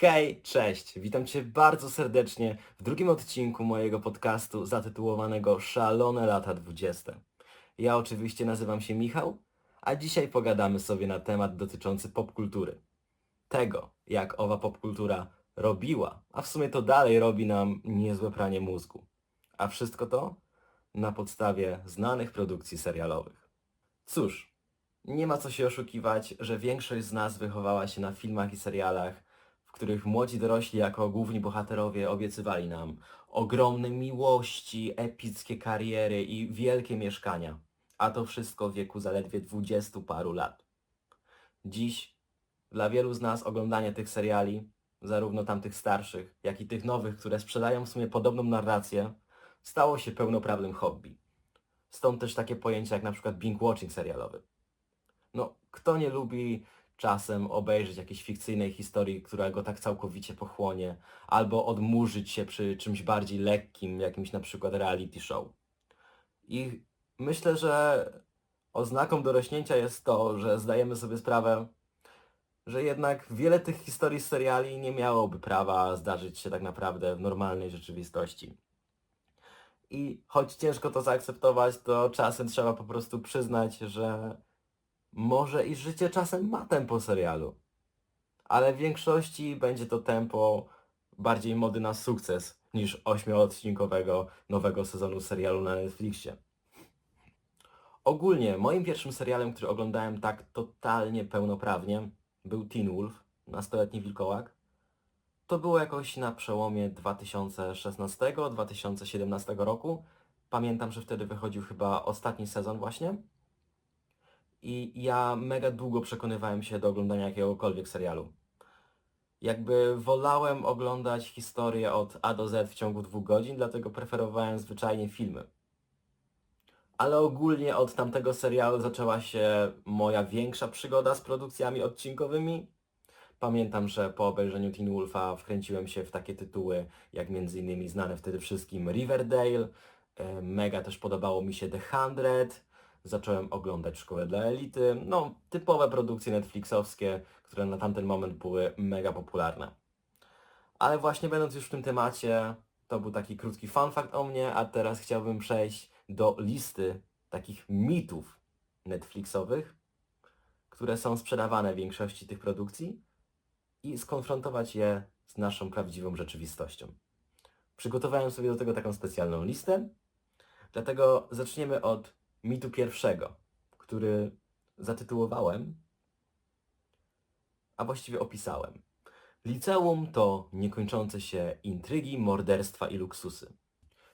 Hej, cześć! Witam Cię bardzo serdecznie w drugim odcinku mojego podcastu zatytułowanego Szalone lata 20. Ja oczywiście nazywam się Michał, a dzisiaj pogadamy sobie na temat dotyczący popkultury. Tego, jak owa popkultura robiła, a w sumie to dalej robi nam niezłe pranie mózgu. A wszystko to na podstawie znanych produkcji serialowych. Cóż, nie ma co się oszukiwać, że większość z nas wychowała się na filmach i serialach, których młodzi dorośli jako główni bohaterowie obiecywali nam ogromne miłości, epickie kariery i wielkie mieszkania. A to wszystko w wieku zaledwie dwudziestu paru lat. Dziś dla wielu z nas oglądanie tych seriali, zarówno tamtych starszych, jak i tych nowych, które sprzedają w sumie podobną narrację, stało się pełnoprawnym hobby. Stąd też takie pojęcia jak na przykład binge-watching serialowy. No, kto nie lubi czasem obejrzeć jakiejś fikcyjnej historii, która go tak całkowicie pochłonie, albo odmurzyć się przy czymś bardziej lekkim, jakimś na przykład reality show. I myślę, że oznaką dorośnięcia jest to, że zdajemy sobie sprawę, że jednak wiele tych historii z seriali nie miałoby prawa zdarzyć się tak naprawdę w normalnej rzeczywistości. I choć ciężko to zaakceptować, to czasem trzeba po prostu przyznać, że może i życie czasem ma tempo serialu. Ale w większości będzie to tempo bardziej mody na sukces niż ośmioodcinkowego nowego sezonu serialu na Netflixie. Ogólnie moim pierwszym serialem, który oglądałem tak totalnie pełnoprawnie, był Teen Wolf, nastoletni wilkołak. To było jakoś na przełomie 2016-2017 roku. Pamiętam, że wtedy wychodził chyba ostatni sezon właśnie. I ja mega długo przekonywałem się do oglądania jakiegokolwiek serialu. Jakby wolałem oglądać historię od A do Z w ciągu dwóch godzin, dlatego preferowałem zwyczajnie filmy. Ale ogólnie od tamtego serialu zaczęła się moja większa przygoda z produkcjami odcinkowymi. Pamiętam, że po obejrzeniu Teen Wolfa wkręciłem się w takie tytuły, jak między innymi znane wtedy wszystkim Riverdale. E, Mega też podobało mi się The Hundred. Zacząłem oglądać Szkołę dla Elity. No, typowe produkcje Netflixowskie, które na tamten moment były mega popularne. Ale właśnie będąc już w tym temacie, to był taki krótki fun fact o mnie, a teraz chciałbym przejść do listy takich mitów Netflixowych, które są sprzedawane w większości tych produkcji i skonfrontować je z naszą prawdziwą rzeczywistością. Przygotowałem sobie do tego taką specjalną listę, dlatego zaczniemy od mitu pierwszego, który zatytułowałem, a właściwie opisałem. Liceum to niekończące się intrygi, morderstwa i luksusy.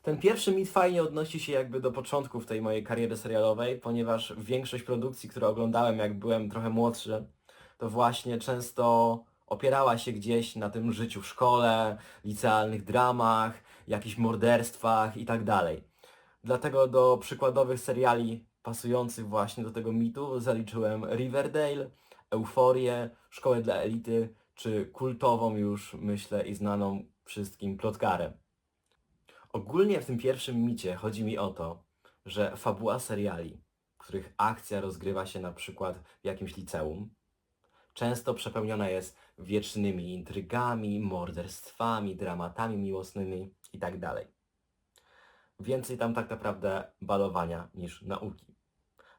Ten pierwszy mit fajnie odnosi się jakby do początków tej mojej kariery serialowej, ponieważ większość produkcji, które oglądałem jak byłem trochę młodszy, to właśnie często opierała się gdzieś na tym życiu w szkole, licealnych dramach, jakichś morderstwach i tak dalej. Dlatego do przykładowych seriali pasujących właśnie do tego mitu zaliczyłem Riverdale, Euforię, Szkołę dla Elity, czy kultową już, myślę, i znaną wszystkim plotkarę. Ogólnie w tym pierwszym micie chodzi mi o to, że fabuła seriali, których akcja rozgrywa się na przykład w jakimś liceum, często przepełniona jest wiecznymi intrygami, morderstwami, dramatami miłosnymi itd. Więcej tam tak naprawdę balowania niż nauki.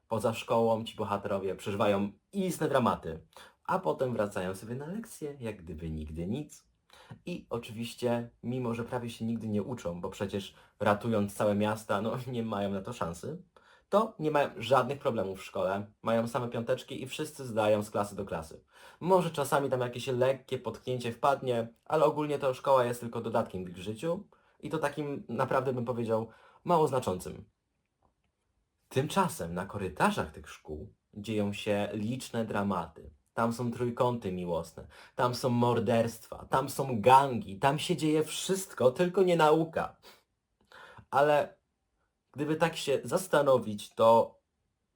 Poza szkołą ci bohaterowie przeżywają istne dramaty, a potem wracają sobie na lekcje, jak gdyby nigdy nic. I oczywiście, mimo że prawie się nigdy nie uczą, bo przecież ratując całe miasta, no nie mają na to szansy, to nie mają żadnych problemów w szkole, mają same piąteczki i wszyscy zdają z klasy do klasy. Może czasami tam jakieś lekkie potknięcie wpadnie, ale ogólnie to szkoła jest tylko dodatkiem w ich życiu i to takim naprawdę bym powiedział mało znaczącym. Tymczasem na korytarzach tych szkół dzieją się liczne dramaty. Tam są trójkąty miłosne, tam są morderstwa, tam są gangi, tam się dzieje wszystko, tylko nie nauka. Ale gdyby tak się zastanowić, to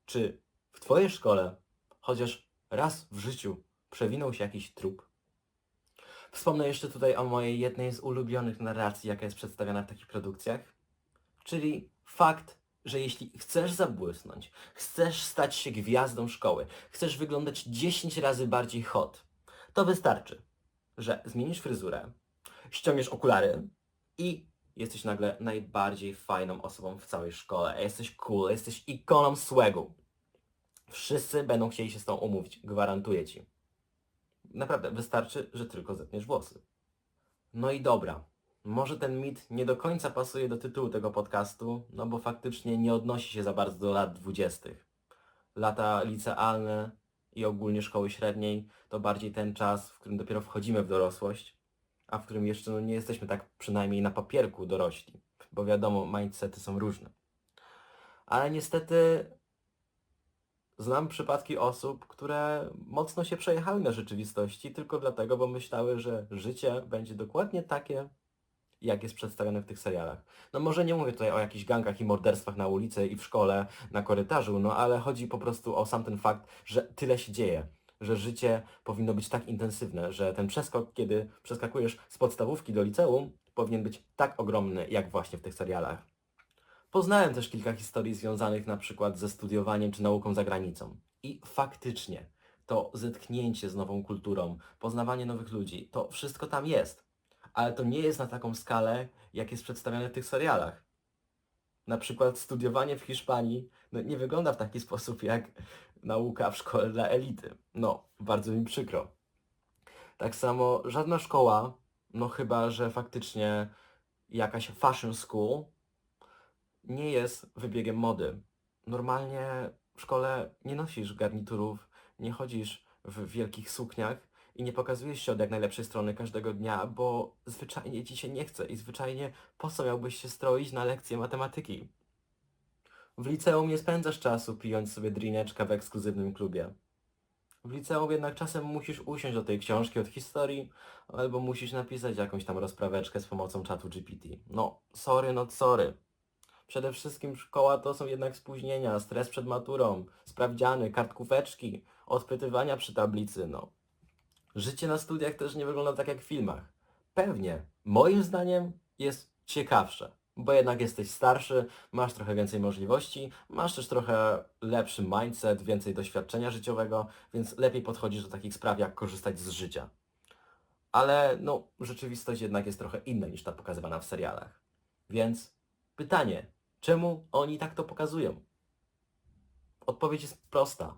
czy w Twojej szkole chociaż raz w życiu przewinął się jakiś trup? Wspomnę jeszcze tutaj o mojej jednej z ulubionych narracji, jaka jest przedstawiana w takich produkcjach, czyli fakt, że jeśli chcesz zabłysnąć, chcesz stać się gwiazdą szkoły, chcesz wyglądać 10 razy bardziej hot, to wystarczy, że zmienisz fryzurę, ściągniesz okulary i jesteś nagle najbardziej fajną osobą w całej szkole. Jesteś cool, jesteś ikoną swagu. Wszyscy będą chcieli się z tobą umówić, gwarantuję ci. Naprawdę, wystarczy, że tylko zetniesz włosy. No i dobra, może ten mit nie do końca pasuje do tytułu tego podcastu, no bo faktycznie nie odnosi się za bardzo do lat dwudziestych. Lata licealne i ogólnie szkoły średniej to bardziej ten czas, w którym dopiero wchodzimy w dorosłość, a w którym jeszcze no, nie jesteśmy tak przynajmniej na papierku dorośli, bo wiadomo, mindsety są różne. Ale niestety znam przypadki osób, które mocno się przejechały na rzeczywistości tylko dlatego, bo myślały, że życie będzie dokładnie takie, jak jest przedstawione w tych serialach. No może nie mówię tutaj o jakichś gangach i morderstwach na ulicy i w szkole, na korytarzu, no ale chodzi po prostu o sam ten fakt, że tyle się dzieje, że życie powinno być tak intensywne, że ten przeskok, kiedy przeskakujesz z podstawówki do liceum, powinien być tak ogromny, jak właśnie w tych serialach. Poznałem też kilka historii związanych na przykład ze studiowaniem czy nauką za granicą. I faktycznie, to zetknięcie z nową kulturą, poznawanie nowych ludzi, to wszystko tam jest. Ale to nie jest na taką skalę, jak jest przedstawiane w tych serialach. Na przykład studiowanie w Hiszpanii no, nie wygląda w taki sposób jak nauka w szkole dla elity. No, bardzo mi przykro. Tak samo żadna szkoła, no chyba, że faktycznie jakaś fashion school, nie jest wybiegiem mody. Normalnie w szkole nie nosisz garniturów, nie chodzisz w wielkich sukniach i nie pokazujesz się od jak najlepszej strony każdego dnia, bo zwyczajnie ci się nie chce i zwyczajnie po co miałbyś się stroić na lekcje matematyki? W liceum nie spędzasz czasu pijąc sobie drineczka w ekskluzywnym klubie. W liceum jednak czasem musisz usiąść do tej książki od historii, albo musisz napisać jakąś tam rozpraweczkę z pomocą czatu GPT. No, sorry, not sorry. Przede wszystkim szkoła to są jednak spóźnienia, stres przed maturą, sprawdziany, kartkóweczki, odpytywania przy tablicy, no. Życie na studiach też nie wygląda tak jak w filmach. Pewnie, moim zdaniem jest ciekawsze, bo jednak jesteś starszy, masz trochę więcej możliwości, masz też trochę lepszy mindset, więcej doświadczenia życiowego, więc lepiej podchodzisz do takich spraw, jak korzystać z życia. Ale no, rzeczywistość jednak jest trochę inna niż ta pokazywana w serialach. Więc pytanie, czemu oni tak to pokazują? Odpowiedź jest prosta.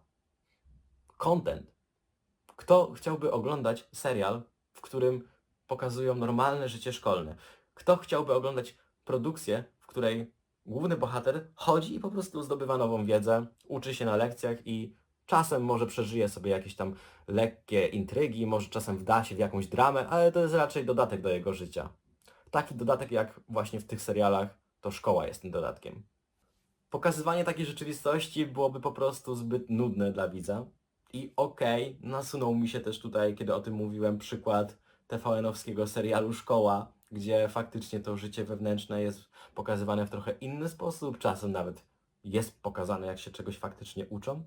Content. Kto chciałby oglądać serial, w którym pokazują normalne życie szkolne? Kto chciałby oglądać produkcję, w której główny bohater chodzi i po prostu zdobywa nową wiedzę, uczy się na lekcjach i czasem może przeżyje sobie jakieś tam lekkie intrygi, może czasem wda się w jakąś dramę, ale to jest raczej dodatek do jego życia. Taki dodatek jak właśnie w tych serialach, to szkoła jest tym dodatkiem. Pokazywanie takiej rzeczywistości byłoby po prostu zbyt nudne dla widza. I okej, nasunął mi się też tutaj, kiedy o tym mówiłem, przykład TVN-owskiego serialu Szkoła, gdzie faktycznie to życie wewnętrzne jest pokazywane w trochę inny sposób, czasem nawet jest pokazane, jak się czegoś faktycznie uczą.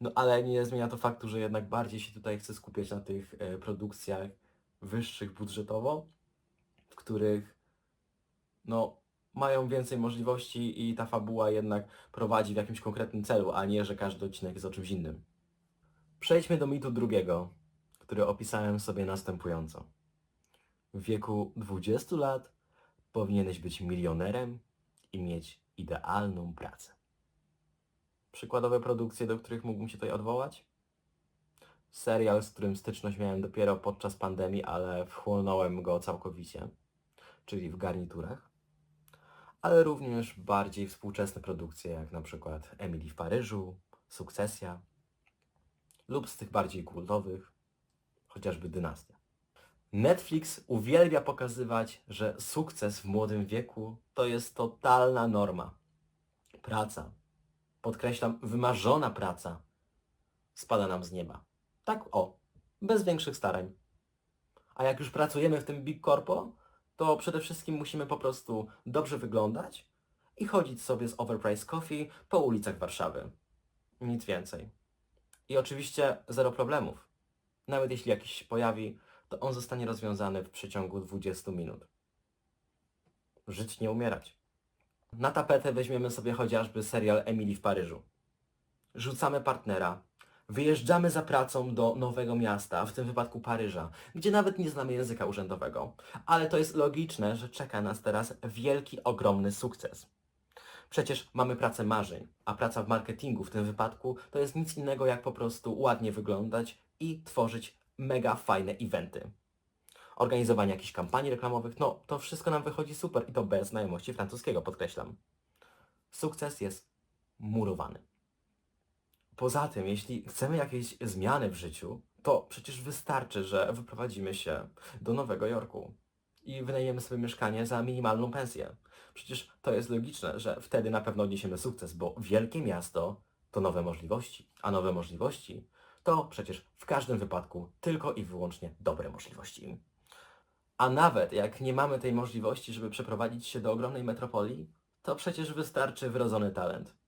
No ale nie zmienia to faktu, że jednak bardziej się tutaj chcę skupiać na tych e, produkcjach wyższych budżetowo, w których no mają więcej możliwości i ta fabuła jednak prowadzi w jakimś konkretnym celu, a nie, że każdy odcinek jest o czymś innym. Przejdźmy do mitu drugiego, który opisałem sobie następująco. W wieku 20 lat powinieneś być milionerem i mieć idealną pracę. Przykładowe produkcje, do których mógłbym się tutaj odwołać? Serial, z którym styczność miałem dopiero podczas pandemii, ale wchłonąłem go całkowicie, czyli w garniturach. Ale również bardziej współczesne produkcje, jak na przykład Emily w Paryżu, Sukcesja, lub z tych bardziej kultowych, chociażby Dynastia. Netflix uwielbia pokazywać, że sukces w młodym wieku to jest totalna norma. Praca, podkreślam, wymarzona praca, spada nam z nieba. Tak o, bez większych starań. A jak już pracujemy w tym Big Corpo, to przede wszystkim musimy po prostu dobrze wyglądać i chodzić sobie z overpriced coffee po ulicach Warszawy. Nic więcej. I oczywiście zero problemów. Nawet jeśli jakiś się pojawi, to on zostanie rozwiązany w przeciągu 20 minut. Żyć nie umierać. Na tapetę weźmiemy sobie chociażby serial Emily w Paryżu. Rzucamy partnera, Wyjeżdżamy za pracą do nowego miasta, w tym wypadku Paryża, gdzie nawet nie znamy języka urzędowego. Ale to jest logiczne, że czeka nas teraz wielki, ogromny sukces. Przecież mamy pracę marzeń, a praca w marketingu w tym wypadku to jest nic innego jak po prostu ładnie wyglądać i tworzyć mega fajne eventy. Organizowanie jakichś kampanii reklamowych, no to wszystko nam wychodzi super i to bez znajomości francuskiego, podkreślam. Sukces jest murowany. Poza tym, jeśli chcemy jakieś zmiany w życiu, to przecież wystarczy, że wyprowadzimy się do Nowego Jorku i wynajmiemy sobie mieszkanie za minimalną pensję. Przecież to jest logiczne, że wtedy na pewno odniesiemy sukces, bo wielkie miasto to nowe możliwości, a nowe możliwości to przecież w każdym wypadku tylko i wyłącznie dobre możliwości. A nawet jak nie mamy tej możliwości, żeby przeprowadzić się do ogromnej metropolii, to przecież wystarczy wrodzony talent.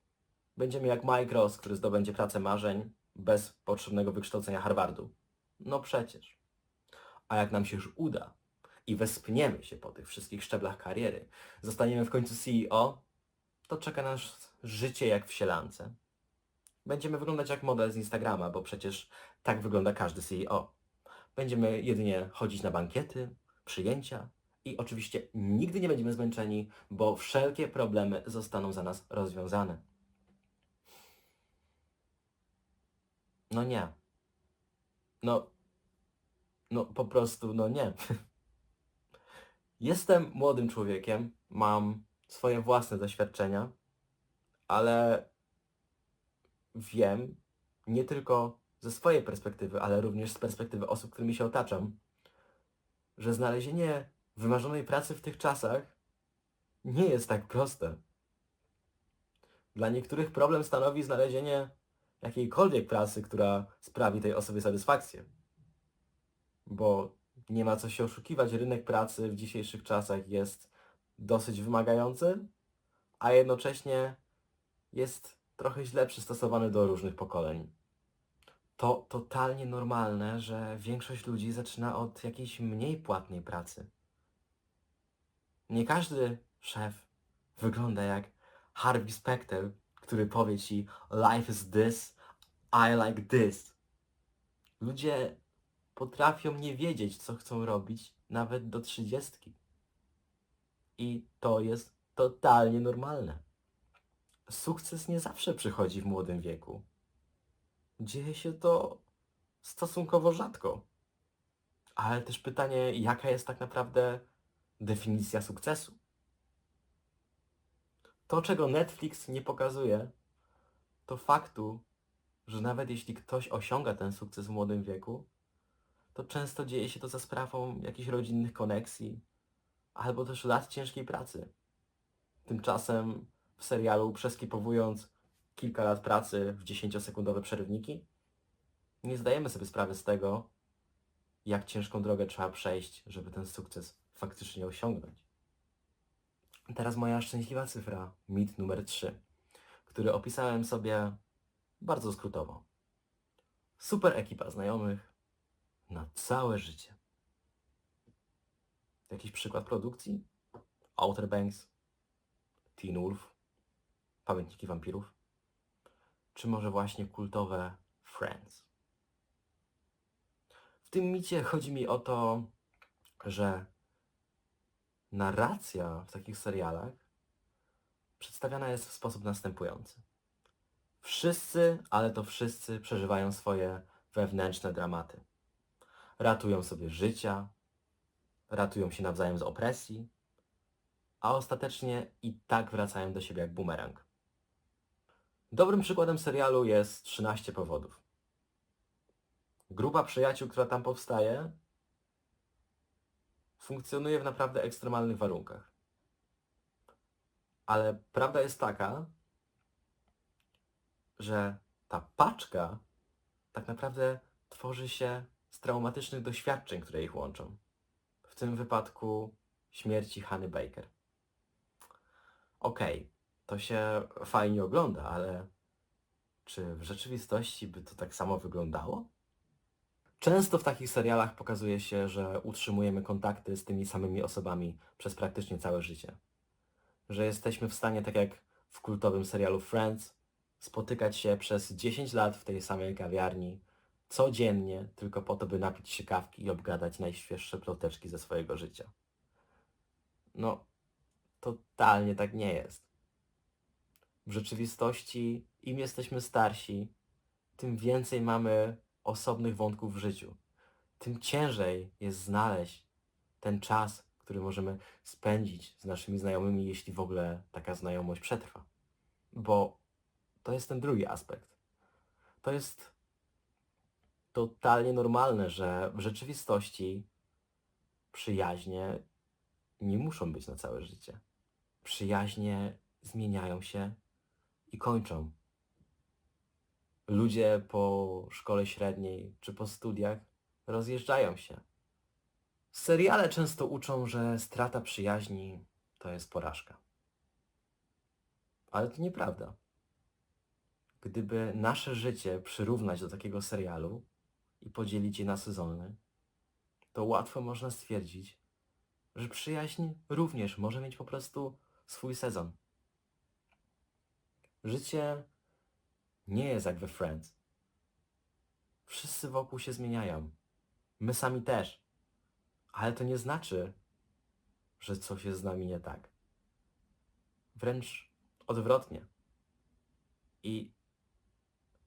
Będziemy jak Mike Ross, który zdobędzie pracę marzeń bez potrzebnego wykształcenia Harvardu. No przecież. A jak nam się już uda i wespniemy się po tych wszystkich szczeblach kariery, zostaniemy w końcu CEO, to czeka nas życie jak w sielance. Będziemy wyglądać jak model z Instagrama, bo przecież tak wygląda każdy CEO. Będziemy jedynie chodzić na bankiety, przyjęcia i oczywiście nigdy nie będziemy zmęczeni, bo wszelkie problemy zostaną za nas rozwiązane. No nie. No, no po prostu, no nie. Jestem młodym człowiekiem, mam swoje własne doświadczenia, ale wiem, nie tylko ze swojej perspektywy, ale również z perspektywy osób, którymi się otaczam, że znalezienie wymarzonej pracy w tych czasach nie jest tak proste. Dla niektórych problem stanowi znalezienie jakiejkolwiek pracy, która sprawi tej osobie satysfakcję. Bo nie ma co się oszukiwać, rynek pracy w dzisiejszych czasach jest dosyć wymagający, a jednocześnie jest trochę źle przystosowany do różnych pokoleń. To totalnie normalne, że większość ludzi zaczyna od jakiejś mniej płatnej pracy. Nie każdy szef wygląda jak Harvey Specter, który powie ci life is this, I like this. Ludzie potrafią nie wiedzieć, co chcą robić nawet do trzydziestki. I to jest totalnie normalne. Sukces nie zawsze przychodzi w młodym wieku. Dzieje się to stosunkowo rzadko. Ale też pytanie, jaka jest tak naprawdę definicja sukcesu? To, czego Netflix nie pokazuje, to faktu, że nawet jeśli ktoś osiąga ten sukces w młodym wieku, to często dzieje się to za sprawą jakichś rodzinnych koneksji, albo też lat ciężkiej pracy. Tymczasem w serialu przeskipowując kilka lat pracy w 10-sekundowe przerywniki, nie zdajemy sobie sprawy z tego, jak ciężką drogę trzeba przejść, żeby ten sukces faktycznie osiągnąć. Teraz moja szczęśliwa cyfra, mit numer 3, który opisałem sobie bardzo skrótowo. Super ekipa znajomych na całe życie. Jakiś przykład produkcji? Outer Banks, Teen Wolf, Pamiętniki Wampirów, czy może właśnie kultowe Friends. W tym micie chodzi mi o to, że narracja w takich serialach przedstawiana jest w sposób następujący. Wszyscy, ale to wszyscy przeżywają swoje wewnętrzne dramaty. Ratują sobie życia, ratują się nawzajem z opresji, a ostatecznie i tak wracają do siebie jak bumerang. Dobrym przykładem serialu jest 13 powodów. Grupa przyjaciół, która tam powstaje, funkcjonuje w naprawdę ekstremalnych warunkach. Ale prawda jest taka, że ta paczka tak naprawdę tworzy się z traumatycznych doświadczeń, które ich łączą. W tym wypadku śmierci Hany Baker. Okej, to się fajnie ogląda, ale czy w rzeczywistości by to tak samo wyglądało? Często w takich serialach pokazuje się, że utrzymujemy kontakty z tymi samymi osobami przez praktycznie całe życie. Że jesteśmy w stanie, tak jak w kultowym serialu Friends, spotykać się przez 10 lat w tej samej kawiarni, codziennie, tylko po to, by napić się kawki i obgadać najświeższe ploteczki ze swojego życia. No, totalnie tak nie jest. W rzeczywistości, im jesteśmy starsi, tym więcej mamy osobnych wątków w życiu. Tym ciężej jest znaleźć ten czas, który możemy spędzić z naszymi znajomymi, jeśli w ogóle taka znajomość przetrwa. Bo to jest ten drugi aspekt. To jest totalnie normalne, że w rzeczywistości przyjaźnie nie muszą być na całe życie. Przyjaźnie zmieniają się i kończą. Ludzie po szkole średniej czy po studiach rozjeżdżają się. Seriale często uczą, że strata przyjaźni to jest porażka. Ale to nieprawda. Gdyby nasze życie przyrównać do takiego serialu i podzielić je na sezony, to łatwo można stwierdzić, że przyjaźń również może mieć po prostu swój sezon. Życie nie jest jak we Friends. Wszyscy wokół się zmieniają. My sami też. Ale to nie znaczy, że coś jest z nami nie tak. Wręcz odwrotnie. I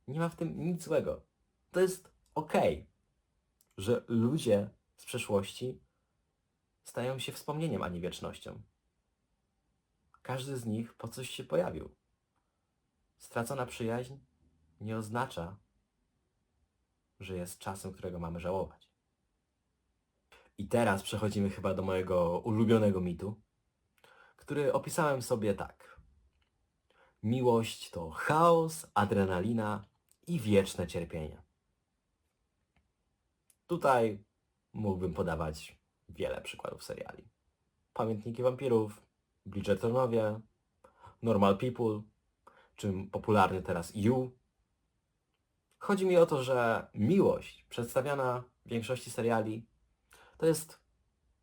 nie ma w tym nic złego. To jest okej, że ludzie z przeszłości stają się wspomnieniem, a nie wiecznością. Każdy z nich po coś się pojawił. Stracona przyjaźń nie oznacza, że jest czasem, którego mamy żałować. I teraz przechodzimy chyba do mojego ulubionego mitu, który opisałem sobie tak. Miłość to chaos, adrenalina i wieczne cierpienie. Tutaj mógłbym podawać wiele przykładów seriali. Pamiętniki wampirów, Bridgertonowie, Normal People, czy popularny teraz You. Chodzi mi o to, że miłość przedstawiana w większości seriali to jest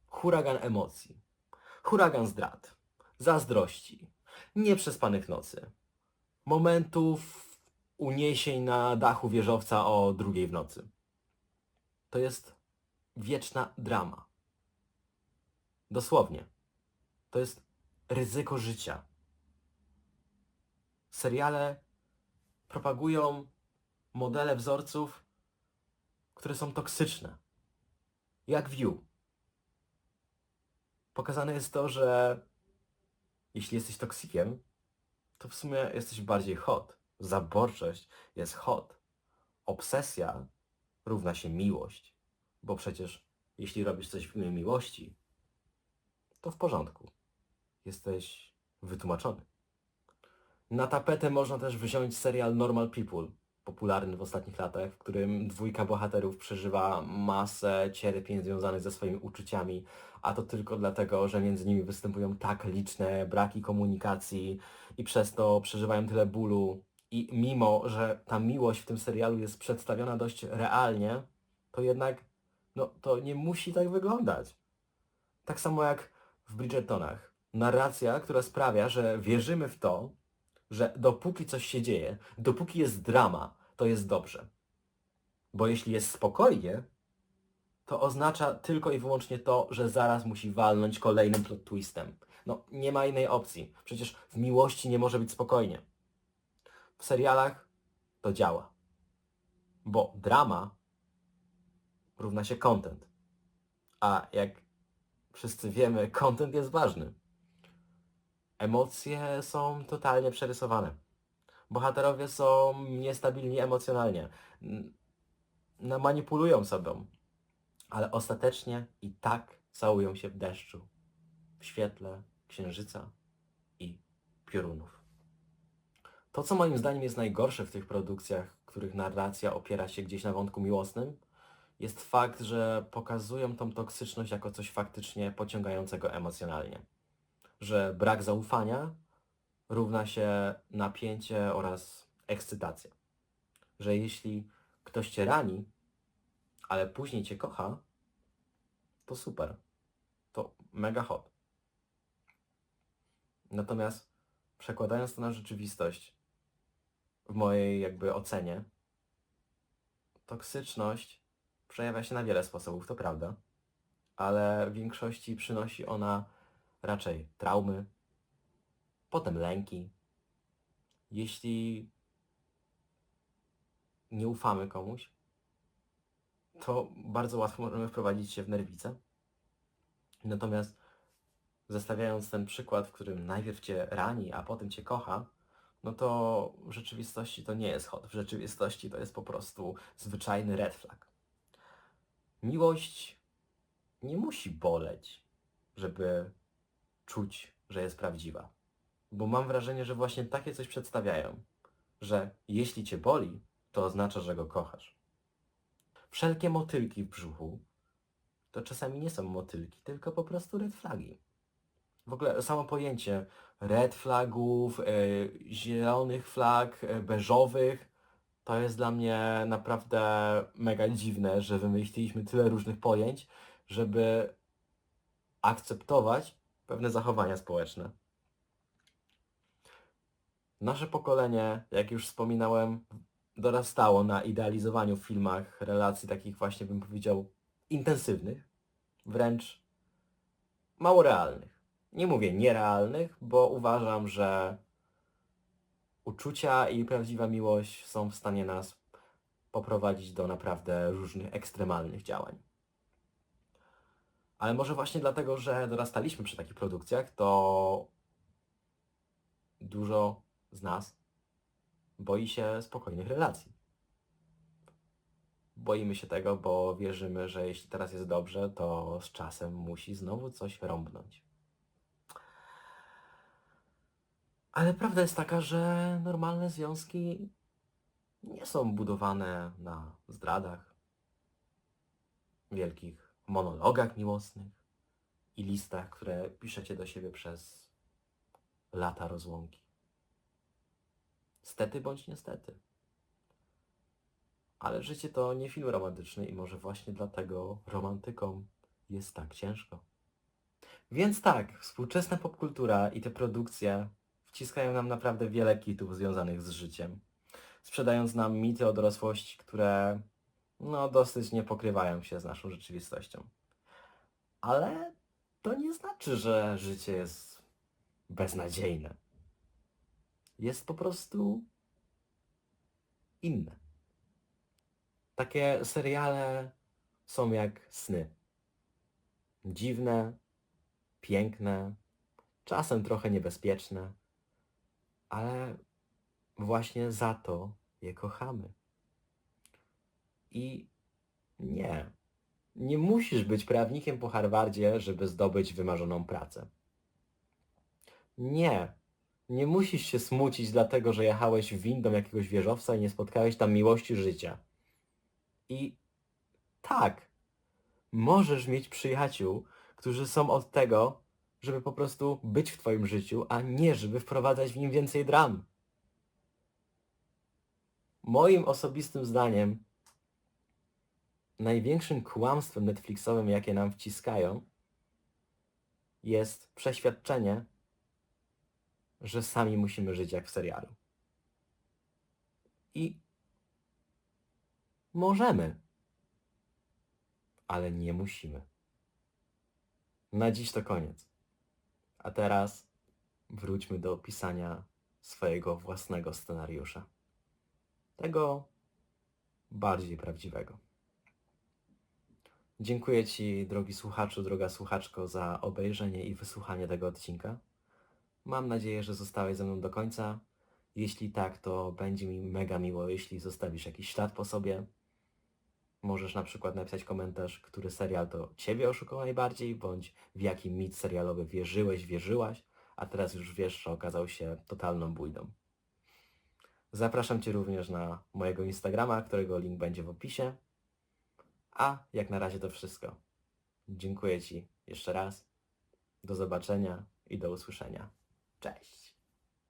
huragan emocji, huragan zdrad, zazdrości, nieprzespanych nocy, momentów uniesień na dachu wieżowca o drugiej w nocy. To jest wieczna drama. Dosłownie. To jest ryzyko życia. Seriale propagują modele wzorców, które są toksyczne. Jak View. Pokazane jest to, że jeśli jesteś toksikiem, to w sumie jesteś bardziej hot. Zaborczość jest hot. Obsesja równa się miłość. Bo przecież jeśli robisz coś w imię miłości, to w porządku. Jesteś wytłumaczony. Na tapetę można też wziąć serial Normal People, popularny w ostatnich latach, w którym dwójka bohaterów przeżywa masę cierpień związanych ze swoimi uczuciami, a to tylko dlatego, że między nimi występują tak liczne braki komunikacji i przez to przeżywają tyle bólu. I mimo, że ta miłość w tym serialu jest przedstawiona dość realnie, to jednak no, to nie musi tak wyglądać. Tak samo jak w Bridgertonach. Narracja, która sprawia, że wierzymy w to, że dopóki coś się dzieje, dopóki jest drama, to jest dobrze. Bo jeśli jest spokojnie, to oznacza tylko i wyłącznie to, że zaraz musi walnąć kolejnym plot twistem. No, nie ma innej opcji. Przecież w miłości nie może być spokojnie. W serialach to działa. Bo drama równa się content. A jak wszyscy wiemy, content jest ważny. Emocje są totalnie przerysowane. Bohaterowie są niestabilni emocjonalnie. No, manipulują sobą. Ale ostatecznie i tak całują się w deszczu, w świetle księżyca i piorunów. To, co moim zdaniem jest najgorsze w tych produkcjach, których narracja opiera się gdzieś na wątku miłosnym, jest fakt, że pokazują tą toksyczność jako coś faktycznie pociągającego emocjonalnie. Że brak zaufania równa się napięcie oraz ekscytacja. Że jeśli ktoś cię rani, ale później cię kocha, to super. To mega hot. Natomiast przekładając to na rzeczywistość, w mojej jakby ocenie, toksyczność przejawia się na wiele sposobów, to prawda, ale w większości przynosi ona raczej traumy, potem lęki. Jeśli nie ufamy komuś, to bardzo łatwo możemy wprowadzić się w nerwicę. Natomiast zestawiając ten przykład, w którym najpierw cię rani, a potem cię kocha, no to w rzeczywistości to nie jest hot. W rzeczywistości to jest po prostu zwyczajny red flag. Miłość nie musi boleć, żeby czuć, że jest prawdziwa. Bo mam wrażenie, że właśnie takie coś przedstawiają, że jeśli cię boli, to oznacza, że go kochasz. Wszelkie motylki w brzuchu to czasami nie są motylki, tylko po prostu red flagi. W ogóle samo pojęcie red flagów, e, zielonych flag, e, beżowych, to jest dla mnie naprawdę mega dziwne, że wymyśliliśmy tyle różnych pojęć, żeby akceptować pewne zachowania społeczne. Nasze pokolenie, jak już wspominałem, dorastało na idealizowaniu w filmach relacji takich właśnie, bym powiedział, intensywnych, wręcz mało realnych. Nie mówię nierealnych, bo uważam, że uczucia i prawdziwa miłość są w stanie nas poprowadzić do naprawdę różnych ekstremalnych działań. Ale może właśnie dlatego, że dorastaliśmy przy takich produkcjach, to dużo z nas boi się spokojnych relacji. Boimy się tego, bo wierzymy, że jeśli teraz jest dobrze, to z czasem musi znowu coś rąbnąć. Ale prawda jest taka, że normalne związki nie są budowane na zdradach, wielkich monologach miłosnych i listach, które piszecie do siebie przez lata rozłąki. Stety bądź niestety. Ale życie to nie film romantyczny i może właśnie dlatego romantykom jest tak ciężko. Więc tak, współczesna popkultura i te produkcje wciskają nam naprawdę wiele kitów związanych z życiem, sprzedając nam mity o dorosłości, które no dosyć nie pokrywają się z naszą rzeczywistością. Ale to nie znaczy, że życie jest beznadziejne. Jest po prostu inne. Takie seriale są jak sny. Dziwne, piękne, czasem trochę niebezpieczne, ale właśnie za to je kochamy. I nie, nie musisz być prawnikiem po Harvardzie, żeby zdobyć wymarzoną pracę. Nie, nie musisz się smucić dlatego, że jechałeś windą jakiegoś wieżowca i nie spotkałeś tam miłości życia. I tak, możesz mieć przyjaciół, którzy są od tego, żeby po prostu być w Twoim życiu, a nie żeby wprowadzać w nim więcej dram. Moim osobistym zdaniem największym kłamstwem Netflixowym, jakie nam wciskają, jest przeświadczenie, że sami musimy żyć jak w serialu. I możemy, ale nie musimy. Na dziś to koniec. A teraz wróćmy do opisania swojego własnego scenariusza. Tego bardziej prawdziwego. Dziękuję Ci, drogi słuchaczu, droga słuchaczko, za obejrzenie i wysłuchanie tego odcinka. Mam nadzieję, że zostałeś ze mną do końca. Jeśli tak, to będzie mi mega miło, jeśli zostawisz jakiś ślad po sobie. Możesz na przykład napisać komentarz, który serial to Ciebie oszukał najbardziej, bądź w jaki mit serialowy wierzyłeś, wierzyłaś, a teraz już wiesz, że okazał się totalną bójdą. Zapraszam Cię również na mojego Instagrama, którego link będzie w opisie. A jak na razie to wszystko. Dziękuję Ci jeszcze raz. Do zobaczenia i do usłyszenia. Cześć!